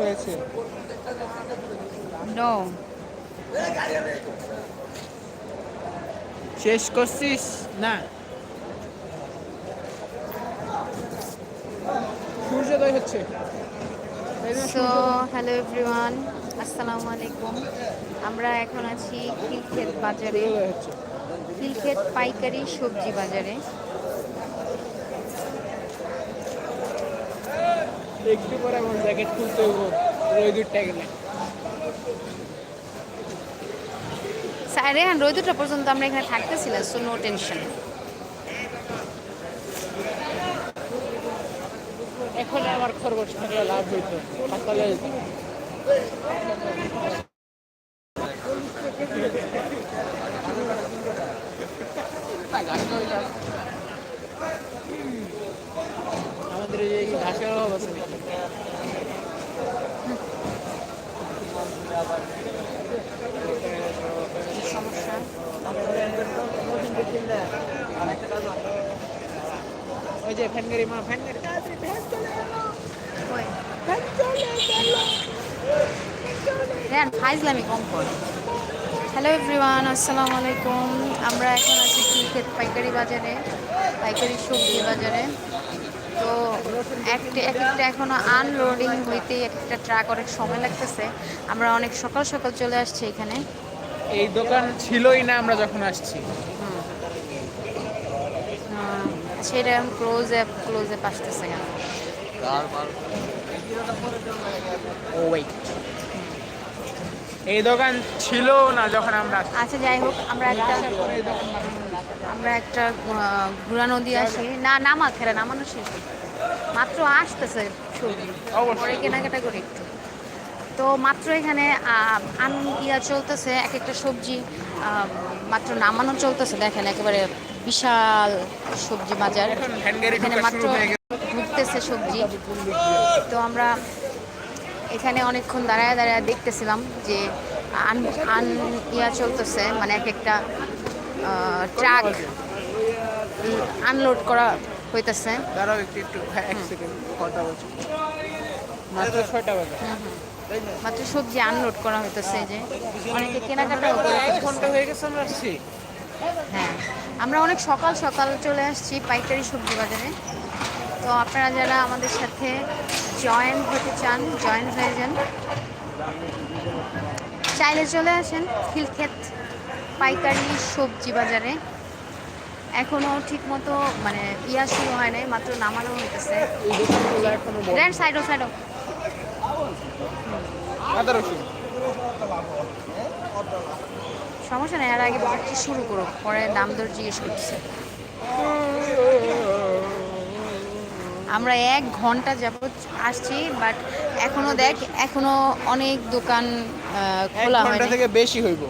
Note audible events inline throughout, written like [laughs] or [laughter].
হয়েছে? নো শেষ করছিস? না। সূর্যোদয় হচ্ছে। সো হ্যালো এভরিওয়ান আসসালামু আলাইকুম। আমরা এখন আছি খিলক্ষেত বাজারে। খিলক্ষেত পাইকারি সবজি বাজারে। একটু পরে আমার জ্যাকেট খুলতে হইব রোদুরটা গেলে। রেহান রোদ দুটা পর্যন্ত আমরা এখানে থাকতেছিলাম সো নো টেনশন এখন আমার খরগোশ থাকলে লাভ হইতো হাসপাতালে যেতাম আমাদের এই যে ঘাসের অভাব আছে নাকি? কি সমস্যা ওই যে ফ্যান গাড়ি মা ফ্যান গাড়ি তাড়াতাড়ি ফ্যান চলে এলো, কই ফ্যান চলে এলো। ফাইজলামি কম কর হ্যালো এভরিওয়ান আসসালামু আলাইকুম আমরা এখন আছি খিলক্ষেত পাইকারি বাজারে পাইকারি সবজি বাজারে। তো একটা এক একটা এখনও আনলোডিং হইতে এক একটা ট্রাক অনেক সময় লাগতেছে। আমরা অনেক সকাল সকাল চলে আসছি এখানে। এই দোকান ছিলই না আমরা যখন আসছি। সেটা এখন ক্লোজে ক্লোজে আসতেছে কেন? ও ওয়েট এই দোকান ছিল না যখন আমরা। আচ্ছা যাই হোক আমরা একটা আমরা একটা ঘোরা নদী আসি। না নামা খেলে নামানো শেষ। মাত্র আসতেছে সবজি। পরে কেনাকাটা করি একটু। তো মাত্র এখানে আন ইয়া চলতেছে এক একটা সবজি মাত্র নামানো চলতেছে। দেখেন একেবারে বিশাল সবজি বাজার। এখন মাত্র। ঢুকতেছে সবজি। তো আমরা এখানে অনেকক্ষণ দাঁড়ায় দাঁড়ায় দেখতেছিলাম যে আন আন ইয়া চলতেছে মানে এক একটা ট্রাক আনলোড করা হইতেছে। দাঁড়াও একটু একটু হ্যাঁ এক সেকেন্ড কটা বলছি মাত্র ছয়টা বাজে। মাত্র সবজি আনলোড করা হইতেছে যে। অনেকে কেনাকাটাও ঘণ্টা হয়ে গেছে আমরা আসছি। হ্যাঁ। আমরা অনেক সকাল সকাল চলে আসছি পাইকারি সবজি বাজারে। তো আপনারা যারা আমাদের সাথে জয়েন হতে চান জয়েন হয়ে যান। চাইলে চলে আসেন খিলক্ষেত পাইকারি সবজি বাজারে। এখনও ঠিক মতো মানে ইয়া শুরু হয় নাই মাত্র নামানো হইতেছে। সাইডও সাইডও সমস্যা নেই আর আগে বিক্রি শুরু করো পরে দাম দর জিজ্ঞেস করতেছে আমরা এক ঘণ্টা যাবত আসছি বাট এখনও দেখ এখনও অনেক দোকান খোলা ঘণ্টা হয়নি। থেকে বেশি হইব।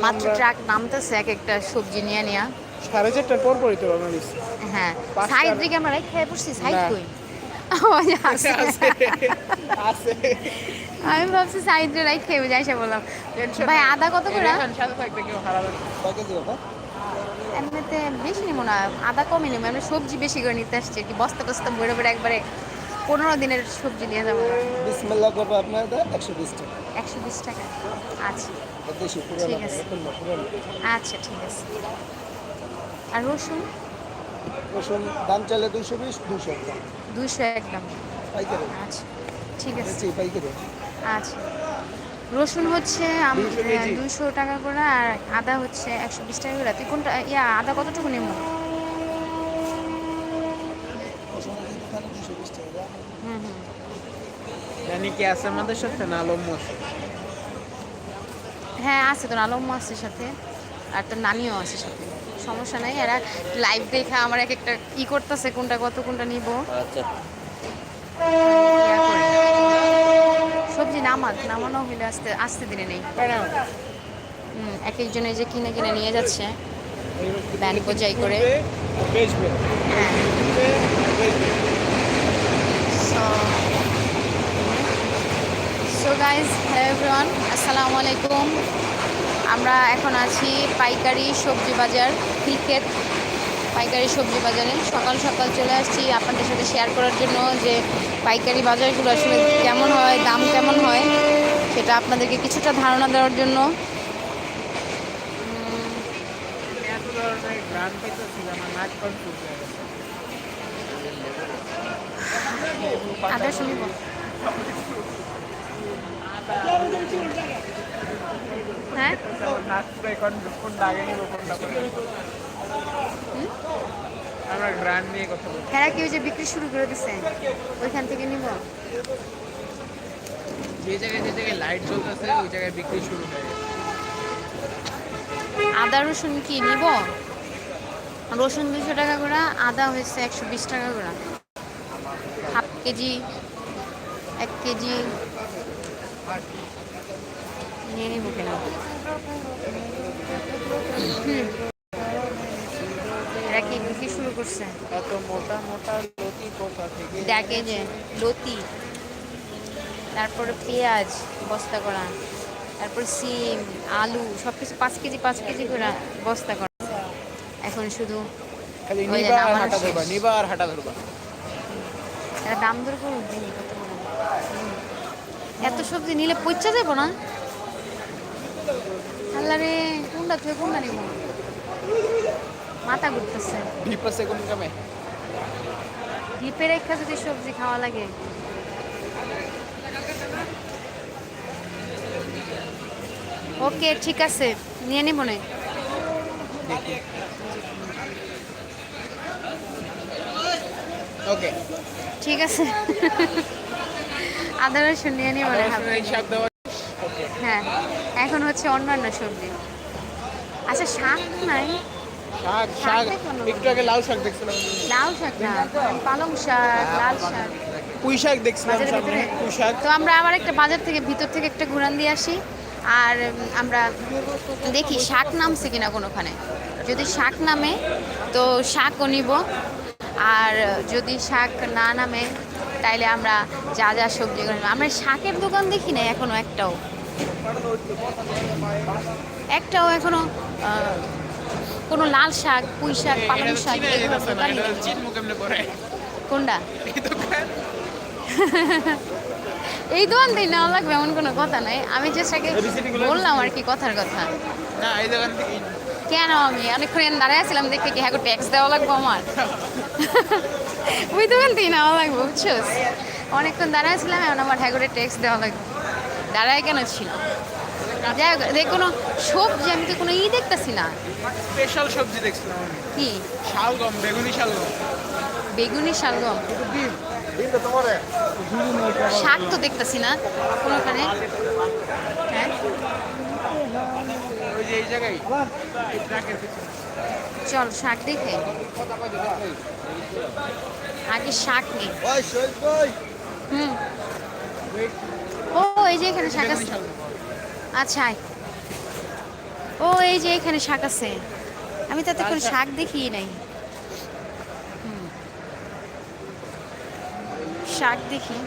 মাত্র ট্রাক নামতেছে এক একটা সবজি নিয়ে নিয়ে। সাড়ে চারটার পর পরই তো আমরা হ্যাঁ সাইড দিকে আমরা খেয়ে পড়ছি সাইড কই? [laughs] আমি ভাবছি সাইড রে রাই খেয়ে যাই সে বললাম। ভাই আদা কত করে? সাথে থাকতে কেউ হারাবে। এমনিতে বেশি নিব না আদা কমই নেব আমরা সবজি বেশি করে নিতে আসছি কি বস্তা টস্তা বড় বড় একবারে পনেরো দিনের সবজি নিয়ে যাব। বিসমিল্লাহ করব আপনার একশো বিশ টাকা। একশো বিশ টাকা। আচ্ছা। ঠিক আছে। আচ্ছা ঠিক আছে। আর রসুন? রসুন দাম চাইলে দুইশো বিশ দুশো একদম দুইশো একদম পাইকারি। আচ্ছা ঠিক আছে। পাইকারি। আচ্ছা। রসুন হচ্ছে আম- 200 কেজি। দুইশো টাকা করে আর আদা হচ্ছে একশো বিশ টাকা করে। তুই কোনটা ইয়া আদা কতটুকু নেব? দুশো জানি কি আছে আমাদের সাথে না আলম আছে? হ্যাঁ আছে তোর আলম আছে সাথে আর তোর নানিও আছে সাথে। সমস্যা নাই এরা লাইভ দেখা আমার এক একটা ই করতেছে কোনটা কত কোনটা নিব। আচ্ছা। নামাক নামানো হইলে আসতে আসতে দিনে নেই। হুম, এক একজনে যে কিনে কিনে নিয়ে যাচ্ছে ব্যান বোঝাই করে। হ্যাঁ। সো সো গাইজ হ্যালো আসসালামু আলাইকুম। আমরা এখন আছি পাইকারি সবজি বাজার ক্রিকেট পাইকারি সবজি বাজারে। সকাল সকাল চলে আসছি আপনাদের সাথে শেয়ার করার জন্য যে পাইকারি বাজারগুলো আসলে কেমন হয়, দাম কেমন হয়, সেটা আপনাদেরকে কিছুটা ধারণা দেওয়ার জন্য। হ্যাঁ? আমরা গ্রান নিয়ে কথা বলছি। হেরা কি ওই যে বিক্রি শুরু করে দিছে? ওইখান থেকে নিব। যে জায়গায় যে জায়গায় লাইট জ্বলতেছে ওই জায়গায় বিক্রি শুরু হয়ে আদা রসুন কি নিব? রসুন দুশো টাকা করে আদা হয়েছে একশো বিশ টাকা করে। হাফ কেজি এক কেজি নিয়ে নিব কেন হুম। এরা কি বিক্রি শুরু করছে? এত মোটা মোটা লতি কোথা থেকে? দেখে যে লতি তারপরে পেঁয়াজ বস্তা করা তারপর সিম আলু সব কিছু পাঁচ কেজি পাঁচ কেজি করে বস্তা করা। এখন শুধু খালি ওই যে নিবা আর নামানো হাঁটা ধরবা নিবা আর হাঁটা ধরবা। এরা দাম দর করুন। এত সবজি নিলে পচা যাব না? আল্লাহ রে কোনটা তুই কোনটা নিব? মাথা ঘুরতেছে। ডিপ আছে কোন কামে ডিপে রেখা যদি সবজি খাওয়া লাগে। ওকে ঠিক আছে। নিয়ে নিব না ওকে। ঠিক আছে। আদা রসুন নিয়ে নিব না হ্যাঁ এখন হচ্ছে অন্যান্য সবজি। আচ্ছা শাক নাই। শাক শাক। একটু আগে লাল শাক দেখছিলাম। লাল শাক না পালং শাক লাল শাক। পুঁই শাক দেখছিলাম সামনে পুঁই শাক। তো আমরা আবার একটা বাজার থেকে ভিতর থেকে একটা ঘুরান দিয়ে আসি। আর আমরা দেখি শাক নামছে কিনা কোনোখানে। যদি শাক নামে তো শাকও নিব। আর যদি শাক না নামে তাইলে আমরা যা যা সবজি। আমরা শাকের দোকান দেখি না এখনও একটাও। একটাও এখনও কোনো লাল শাক পুঁই শাক পালং শাক? কোনটা? এই দোকান? [laughs] থেকে নেওয়া লাগবে এমন কোনো কথা নাই। আমি যে সাকে বললাম আর কি কথার কথা। কেন। আমি? অনেকক্ষণ দাঁড়ায় আছিলাম দেখে কি হ্যাঁ ট্যাক্স দেওয়া লাগবো আমার? [laughs] ওই দোকান থেকে নেওয়া লাগবে বুঝছোস? অনেকক্ষণ দাঁড়ায় ছিলাম এখন আমার হ্যাঁ ট্যাক্স দেওয়া লাগবে। দাঁড়ায় কেন ছিল? যাই হোক যে কোনো সবজি আমি তো কোনো ই দেখতেছি না। স্পেশাল সবজি দেখছিলাম আমি। কি? শালগম বেগুনি শালগম। বেগুনি শালগম? শাক তো দেখতেছি না কোনোখানে। হ্যাঁ? এই জায়গায় চল শাক দেখে। আগে শাক নেই হুম। ও এই যে এখানে শাক আছে। আচ্ছা আয়। ও এই যে এখানে শাক আছে। আমি তাতে কোনো শাক দেখি নাই। শাক দেখি।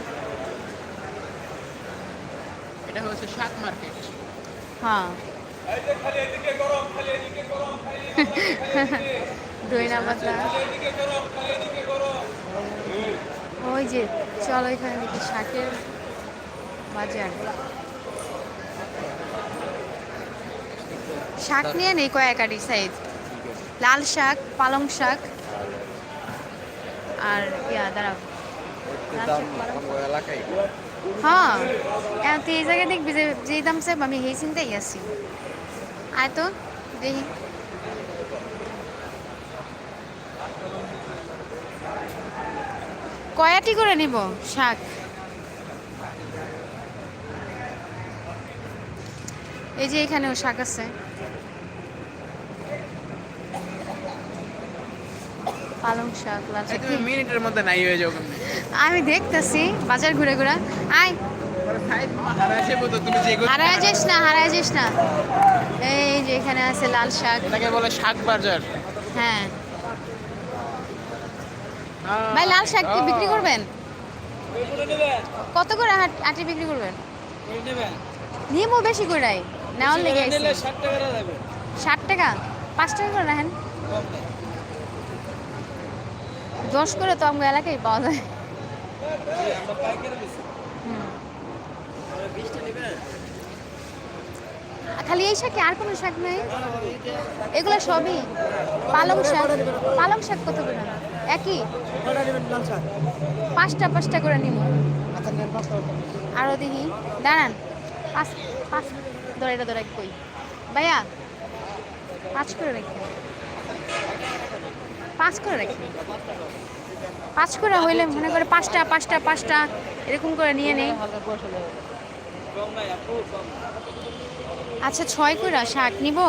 এটা হচ্ছে শাক মার্কেট। হ্যাঁ। ওই যে চলো এখানে দেখি শাকের বাজার। শাক নিয়ে নেই কয়েকাটি সাইজ। লাল শাক, পালং শাক, আর ইয়া, দাঁড়াও। হ্যাঁ তুই এই জায়গায় দেখবি যে, যেই দাম চাইব, আমি সেই চিন্তাই আছি। আয় তো, দেখি। কয়াটি করে নিব শাক? এই যে এখানেও শাক আছে। পালং শাক লাল এই তুমি মিনিটের মধ্যে নাই হয়ে যাও আমি দেখতেছি বাজার ঘুরে ঘুরে। আয়। হারায় যাস না হারায় যাস না। এই যে এখানে আছে লাল শাক। এটাকে বলে শাক বাজার। হ্যাঁ। ভাই লাল শাক কি বিক্রি করবেন? কত করে আটি বিক্রি করবেন? নিমও বেশি করে নেওয়ার লেগে। ষাট টাকা পাঁচ টাকা করে রাখেন দশ করে তো আমার এলাকায় পাওয়া যায়। হুম। খালি এই শাক আর কোনো শাক নেই? এগুলো সবই পালং শাক। পালং শাক কত করে? একই? পাঁচটা পাঁচটা করে নিব। আরও দেখি। দাঁড়ান পাঁচ পাঁচ ধরে, এটা ধরে কই। ভাইয়া, পাঁচ করে রাখি। পাঁচ করে রাখি। পাঁচ করে হইলে মনে করে পাঁচটা পাঁচটা পাঁচটা, এরকম করে নিয়ে নেই। আচ্ছা ছয় করে শাক নিব?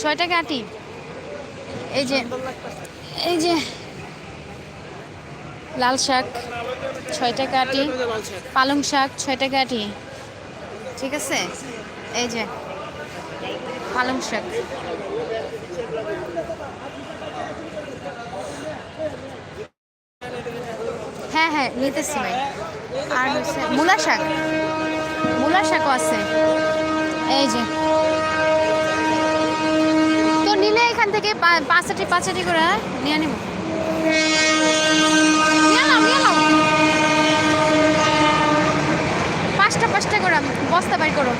ছয় টাকা আটি। এই যে এই যে লাল শাক ছয় টাকা আটি পালং শাক ছয় টাকা আটি ঠিক আছে? এই যে, পালং শাক। হ্যাঁ হ্যাঁ নিতেছি ভাই। আর হচ্ছে মূলা শাক। মূলা শাকও আছে। এই যে। তো নিলে এখান থেকে পাঁচাটি পাঁচাটি করে নিয়ে নিব নিয়ে নাও পাঁচটা পাঁচটা করে বস্তা বাই করো।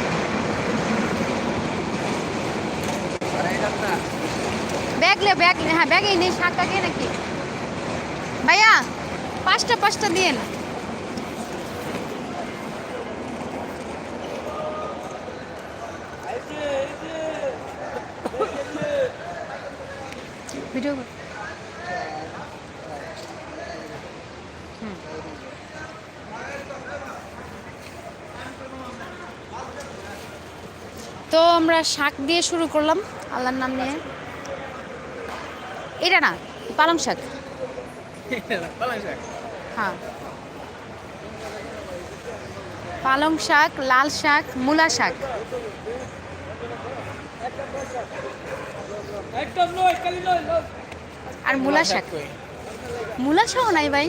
ব্যাগ লে, ব্যাগ হ্যাঁ ব্যাগেই নেই শাক টাকে নাকি? ভাইয়া, পাঁচটা পাঁচটা দিন ভিডিও আমরা শাক দিয়ে শুরু করলাম। আল্লাহর নাম নিয়ে। এটা না পালং শাক। হ্যাঁ। পালং শাক লাল শাক মূলা শাক। আর মূলা শাক। মূলা শাক নাই ভাই।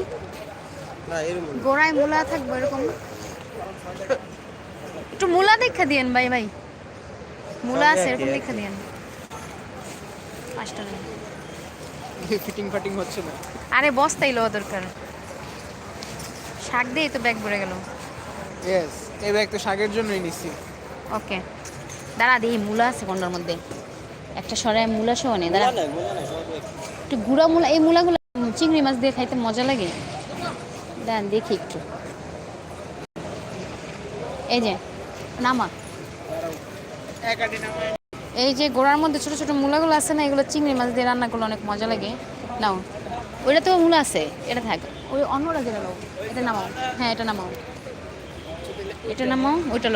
গোড়ায় মূলা থাকবে এরকম। একটু মূলা দেখা দিয়েন ভাই ভাই। মূলা আছে এরকম দেখা দিয়েন পাঁচটা ফিটিং ফাটিং হচ্ছে না। আরে বস্তাই লওয়া দরকার। শাক দিয়ে তো ব্যাগ ভরে গেল। ইয়েস এই ব্যাগ তো শাকের জন্যই নিচ্ছি ওকে। দাঁড়া দেখি মূলা আছে কোনটার মধ্যে। একটা সরাই মূলা সহ নেই দাঁড়া। একটু গুঁড়া মূলা এই মূলাগুলো চিংড়ি মাছ দিয়ে খাইতে মজা লাগে। দাঁড়ান দেখি একটু। এই যে নামা। এই যে গোড়ার মধ্যে ছোট ছোট মূলাগুলো আছে না এগুলো চিংড়ি মাছ দিয়ে রান্না করলে অনেক মজা লাগে। নাও। ওইটা তো মূলা আছে এটা থাক। ওই অন্যটা যেটা নাও এটা নামাও। হ্যাঁ এটা নামাও। এটা নামাও ওইটা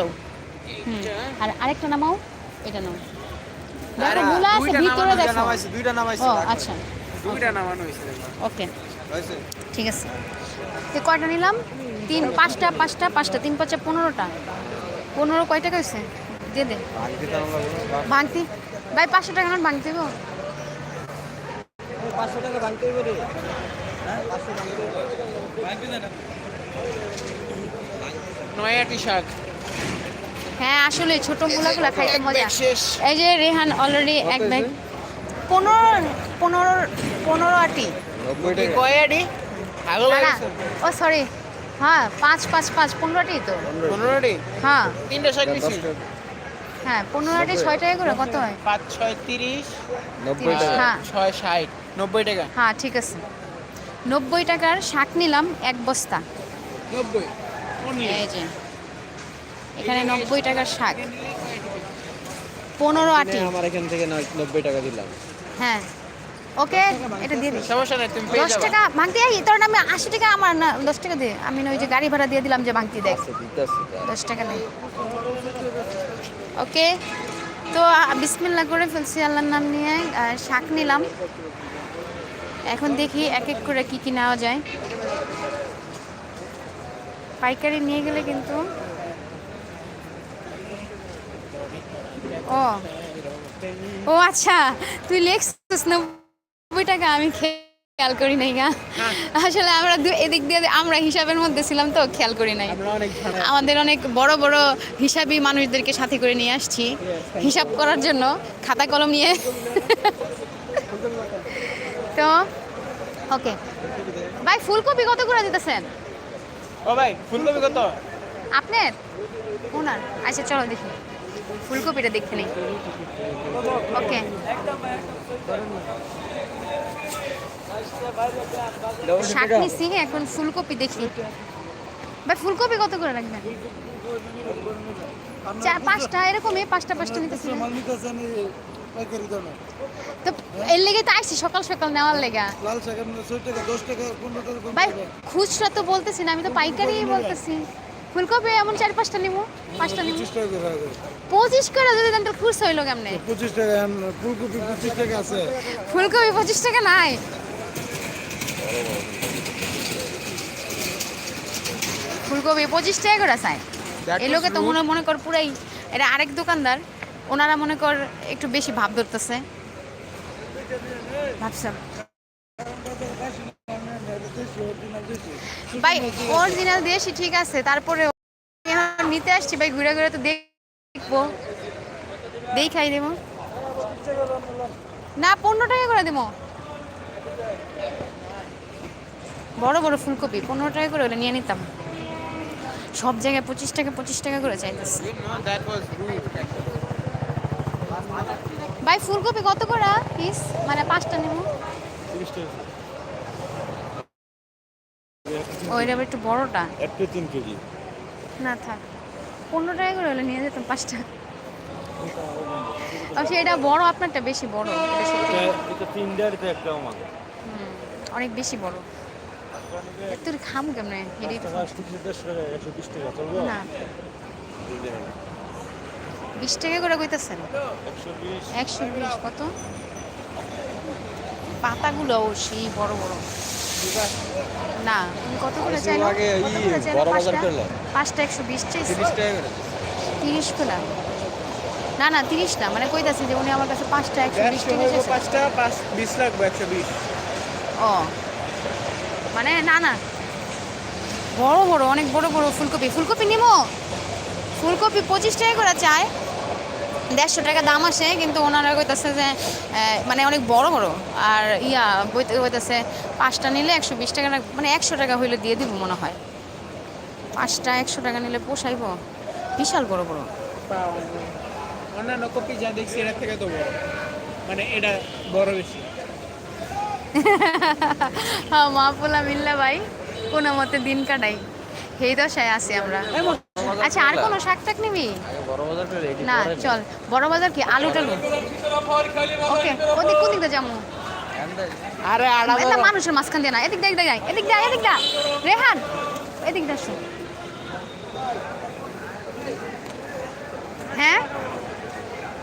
হুম আর আরেকটা নামাও এটা নাও। দেখো মূলা আছে ভিতরে দেখো। নামাইছি, দুইটা নামাইছি ও আচ্ছা। দুইটা নামানো হয়েছে ওকে। ঠিক আছে। তো কয়টা নিলাম? তিন পাঁচটা পাঁচটা পাঁচটা। তিন পাঁচটা পনেরোটা। পনেরো কয় টাকা হয়েছে? দিয়ে দে। ভাঙতি ভাই পাঁচশো টাকা নোট ভাঙতি গো পাঁচশো টাকা ভাঙতে রে। নয় শাক হ্যাঁ আসলে ছোট মূলাগুলা খাইতে মজা। এই যে রেহান অলরেডি এক ব্যাগ পনেরো পনেরো পনেরো আটি। নব্বই কি কয় আটি? আগল না না। ও সরি হ্যাঁ পাঁচ পাঁচ পাঁচ পনেরো আটি তো। পনেরো আটি। হ্যাঁ। তিনটা শাক নিছি। হ্যাঁ পনেরো আটি ছয় টাকা করে কত হয়? পাঁচ ছয় তিরিশ নব্বই টাকা। হ্যাঁ। ছয় ষাট নব্বই টাকা। হ্যাঁ ঠিক আছে। নব্বই টাকার শাক নিলাম এক বস্তা। নব্বই এই যে এখানে নব্বই টাকার শাক। পনেরো আটি। আমার এখান থেকে নব্বই টাকা দিলাম। হ্যাঁ। ওকে এটা দিয়ে দিই। সমস্যা নাই তুমি দশ টাকা ভাঙতি এই তোর নামে আশি টাকা আমার না দশ টাকা দে। আমি না ওই যে গাড়ি ভাড়া দিয়ে দিলাম যে ভাঙতি দেখ। দশ টাকা নেই ওকে? তো বিসমিল্লা করে ফেলছি, আল্লাহর নাম নিয়ে শাক নিলাম। এখন দেখি এক এক করে কি কি নেওয়া যায়। পাইকারি নিয়ে গেলে কিন্তু ও ও আচ্ছা তুই লেখছিস নব্বই টাকা, আমি খেয়াল করি নাই গা আসলে আমরা এদিক দিয়ে আমরা হিসাবের মধ্যে ছিলাম তো খেয়াল করি নাই। আমাদের অনেক বড় বড় হিসাবি মানুষদেরকে সাথে করে নিয়ে আসছি। হিসাব করার জন্য খাতা কলম নিয়ে। তো ওকে। ভাই ফুলকপি কত করে দিতেছেন? ও ভাই ফুলকপি কত? আপনার? ওনার। আচ্ছা চলো দেখি। ফুলকপিটা দেখতে নেই। ওকে। শাক নিছি এখন ফুলকপি দেখি। ভাই ফুলকপি কত করে রাখবেন? চার পাঁচটা এরকমই পাঁচটা পাঁচটা নিতেছি তো এর লেগে তো সকাল সকাল নেওয়ার লেগা। ভাই খুচরা তো বলতেছি না আমি তো পাইকারি বলতেছি। ফুলকপি এমন চার পাঁচটা নিবো পাঁচটা নিবো পঁচিশ করে যদি খুচরা হইল কেমনে? পঁচিশ টাকা ফুলকপি পঁচিশ টাকা আছে। ফুলকপি পঁচিশ টাকা নাই। ফুলকপি পঁচিশ টাকা করে That এই লোকে তো. মনে মনে কর পুরাই এটা আরেক দোকানদার ওনারা মনে কর একটু বেশি ভাব ধরতেছে। ভাবসাব ভাই অরিজিনাল দেশি ঠিক আছে তারপরে নিতে আসছি ভাই ঘুরে ঘুরে তো দেখব। দেখাই দেবো। না পনেরো টাকা করে দেবো। বড় বড় ফুলকপি পনেরো টাকা করে হলে নিয়ে নিতাম। সব জায়গায় পঁচিশ টাকা পঁচিশ টাকা করে চাইতেছে. ভাই ফুলকপি কত করে পিস মানে পাঁচটা নেব। ওইটা একটু বড়টা। একটা তিন কেজি। না থাক। পনেরো টাকা করে হলে নিয়ে যেতাম পাঁচটা। অবশ্য এটা বড় আপনারটা বেশি বড়। অনেক বেশি বড়। তোর খাম কেমনে? হেডি দেড়শো বিশ টাকা না। বিশ টাকা করে কইতেছেন? একশো বিশ। কত? পাতাগুলো সেই বড় বড়। না তুমি কত করে চাইলো? পাঁচটা? পাঁচটা একশো বিশ চাইছে? তিরিশ টাকা তিরিশ করে? না না তিরিশ না মানে কইতাছি যে উনি আমার কাছে পাঁচটা একশো বিশ টাকা পাঁচটা পাঁচ বিশ লাগবে একশো বিশ। ও। মানে না না। বড় বড়, অনেক বড় বড় ফুলকপি। ফুলকপি নিমো? ফুলকপি পঁচিশ টাকা করে চায় দেড়শো টাকা দাম আসে, কিন্তু ওনারা কইতাছে যে মানে অনেক বড় বড়। আর ইয়া বইতে কইতাছে, পাঁচটা নিলে একশো বিশ টাকা মানে একশো টাকা হইলে দিয়ে দিব মনে হয়। পাঁচটা একশো টাকা নিলে পোষাইব। বিশাল বড় বড়। অন্যান্য কপি যা দেখছি এটার থেকে তো বড়। মানে এটা বড় বেশি। হ্যাঁ মা পোলা মিল্লা ভাই কোনো মতে দিন কাটাই। সেই দশায় আছি আমরা। আচ্ছা আর কোনো শাক টাক নিবি? না চল বড় বাজার কি? আলু টালু। ওকে ওদিক কোন দিক যাব? আরে আড়া মানুষের মাঝখান দিয়ে না। এদিক দেখ দেখ এদিক দা এদিক দা রেহান এদিক দা শো হ্যাঁ?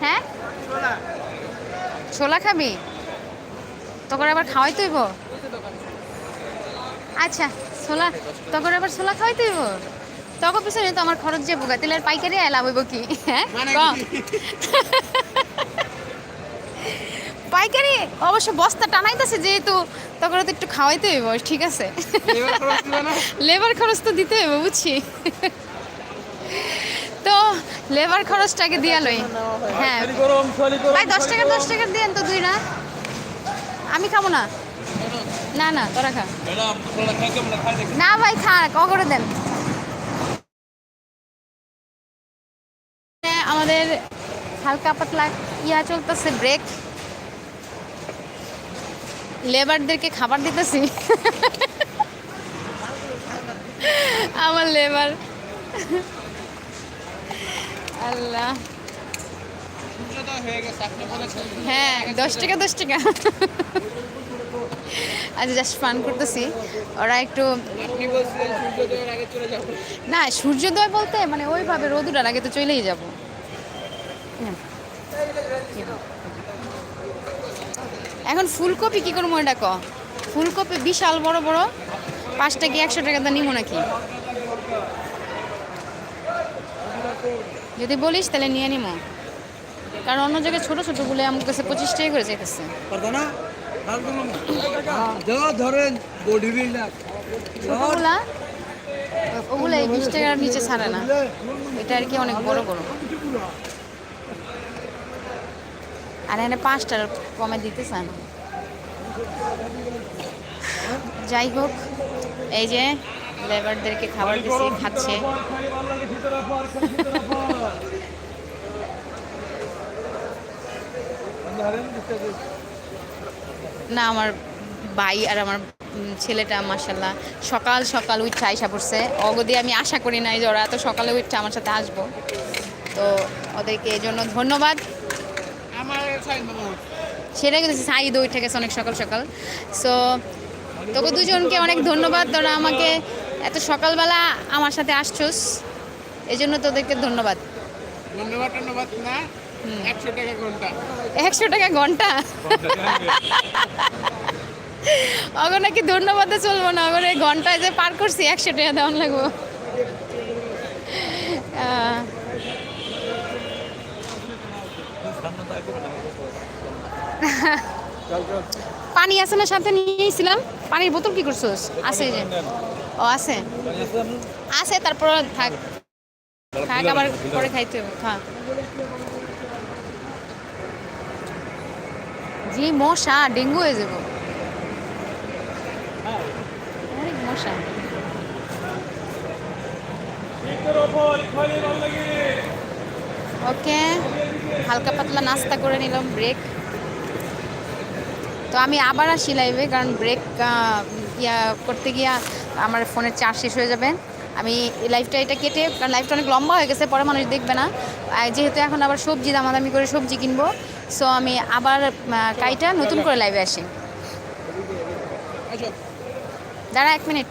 হ্যাঁ? ছোলা খাবি? তোকে আবার খাওয়াই তুইব? আচ্ছা ছোলা তোকে আবার ছোলা খাওয়াই তুইব? তোকে পিছনে তো আমার খরচ যাব গা তেলের পাইকারি আয় লাভ হইব কি? হ্যাঁ? মানে পাইকারি? অবশ্য বস্তা টানাইতেছে যেহেতু তখন তো একটু খাওয়াইতে হইব ঠিক আছে? লেবার খরচ তো দিতে হইব বুঝছি? তো লেবার খরচটাকে দিয়া লই। হ্যাঁ। ভাই দশ টাকা দশ টাকা দিয়েন তো দুই না আমি খাব না। না না তোরা খা। না ভাই খা ক করে দেন। হ্যাঁ, আমাদের হালকা পাতলা ইয়া চলতেছে ব্রেক লেবারদেরকে খাবার দিতেছি। আমার লেবার। আল্লাহ। হয়ে, দশ টাকা দশ টাকা। আচ্ছা জাস্ট ফান করতেছি। ওরা একটু না, সূর্যোদয় বলতে মানে ওইভাবে রোদ আগে তো চলেই যাব। এখন ফুলকপি কি করব এটা ক ফুলকপি বিশাল বড় বড়। পাঁচটা কি একশো টাকা দা নিবো নাকি? যদি বলিস তাহলে নিয়ে নিবো। কারণ অন্য জায়গায় ছোটো ছোটোগুলো আমার কাছে পঁচিশ টাকা করে পারতো ধরেন ছোটোগুলা ওগুলো এই বিশ টাকার নিচে ছাড়ে না। এটা আর কি অনেক বড় বড় আর এখানে পাঁচটার কমে দিতে চায় না। যাই হোক এই যে লেবারদেরকে খাবার দিছি খাচ্ছে। না আমার ভাই আর আমার ছেলেটা মাসাল্লাহ সকাল সকাল উঠে আইসা পড়ছে। অগদি আমি আশা করি নাই যে ওরা এত সকালে উঠছে আমার সাথে আসব। তো ওদেরকে এই জন্য ধন্যবাদ। আমার সেটাই কিন্তু সাইদ উঠে গেছে অনেক সকাল সকাল। সো তোকে দুজনকে অনেক ধন্যবাদ। তোরা আমাকে এত সকালবেলা আমার সাথে আসছোস। এই জন্য তোদেরকে ধন্যবাদ। ধন্যবাদ ধন্যবাদ না। একশো টাকা ঘণ্টা। একশো টাকা ঘণ্টা? অগর নাকি ধন্যবাদে চলবো না? অগর এই ঘন্টায় যে পার করছি একশো টাকা দেওয়ান লাগবো। পানি আছে না সাথে নিয়েছিলাম? পানির বোতল কি করছোস? আছে যে। ও আছে। আছে তারপর থাক। থাক আবার পরে খাইতে হবে। খা। যে মশা ডেঙ্গু হয়ে যাব। মশা। ওকে হালকা পাতলা নাস্তা করে নিলাম ব্রেক তো আমি আবার আসি লাইভে কারণ ব্রেক ইয়া করতে গিয়া আমার ফোনের চার্জ শেষ হয়ে যাবে। আমি এই লাইভটা এটা কেটে, কারণ লাইফটা অনেক লম্বা হয়ে গেছে, পরে মানুষ দেখবে না। যেহেতু এখন আবার সবজি দামাদামি করে সবজি কিনবো সো আমি আবার কাইটা নতুন করে লাইভে আসি। দাঁড়া এক মিনিট